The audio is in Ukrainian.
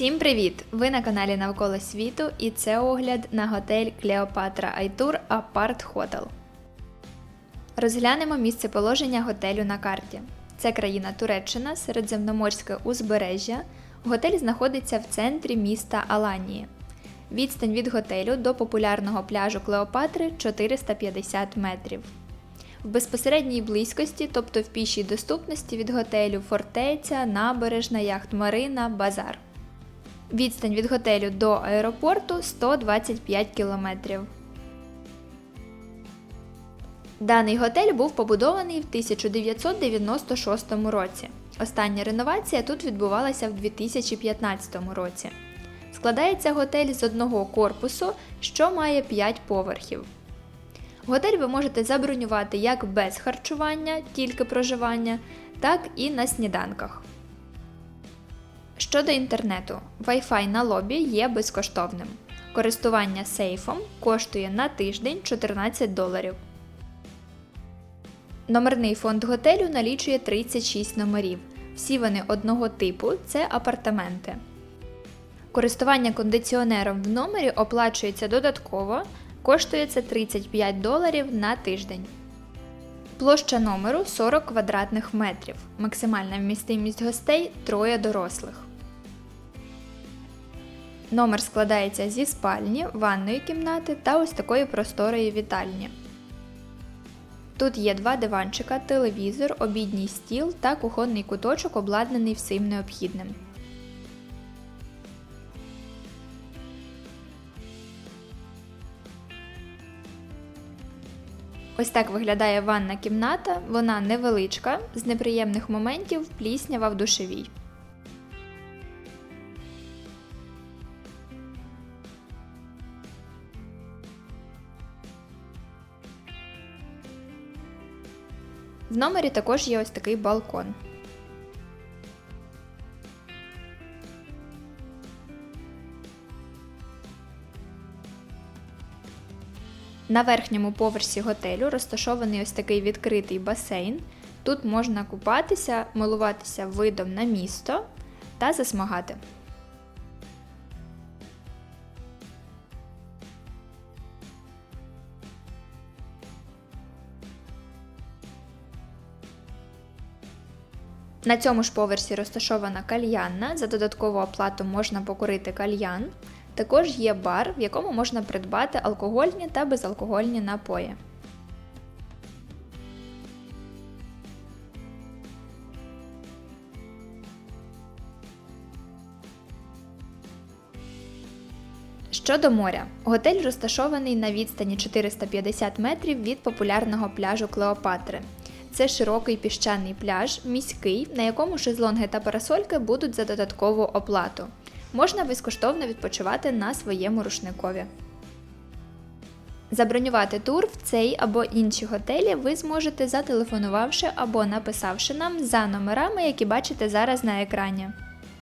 Всім привіт! Ви на каналі Навколо світу і це огляд на готель Клеопатра Айтур Апарт Хотел. Розглянемо місце положення готелю на карті. Це країна Туреччина, середземноморське узбережжя. Готель знаходиться в центрі міста Аланії. Відстань від готелю до популярного пляжу Клеопатри 450 метрів. В безпосередній близькості, тобто в пішій доступності від готелю фортеця, набережна, яхт Марина, базар. Відстань від готелю до аеропорту 125 кілометрів. Даний готель був побудований в 1996 році. Остання реновація тут відбувалася в 2015 році. Складається готель з одного корпусу, що має 5 поверхів. Готель ви можете забронювати як без харчування, тільки проживання, так і на сніданках. Щодо інтернету, Wi-Fi на лобі є безкоштовним. Користування сейфом коштує на тиждень 14 доларів. Номерний фонд готелю налічує 36 номерів. Всі вони одного типу це апартаменти. Користування кондиціонером в номері оплачується додатково, коштує це 35 доларів на тиждень. Площа номеру 40 квадратних метрів. Максимальна вмістимість гостей троє дорослих. Номер складається зі спальні, ванної кімнати та ось такої просторої вітальні. Тут є два диванчика, телевізор, обідній стіл та кухонний куточок, обладнаний всім необхідним. Ось так виглядає ванна кімната. Вона невеличка, з неприємних моментів пліснява в душевій. В номері також є ось такий балкон. На верхньому поверсі готелю розташований ось такий відкритий басейн. Тут можна купатися, милуватися видом на місто та засмагати. На цьому ж поверсі розташована кальянна. За додаткову оплату можна покурити кальян. Також є бар, в якому можна придбати алкогольні та безалкогольні напої. Щодо моря, готель розташований на відстані 450 метрів від популярного пляжу Клеопатри. Це широкий піщаний пляж, міський, на якому шезлонги та парасольки будуть за додаткову оплату. Можна безкоштовно відпочивати на своєму рушникові. Забронювати тур в цей або інші готелі ви зможете зателефонувавши або написавши нам за номерами, які бачите зараз на екрані.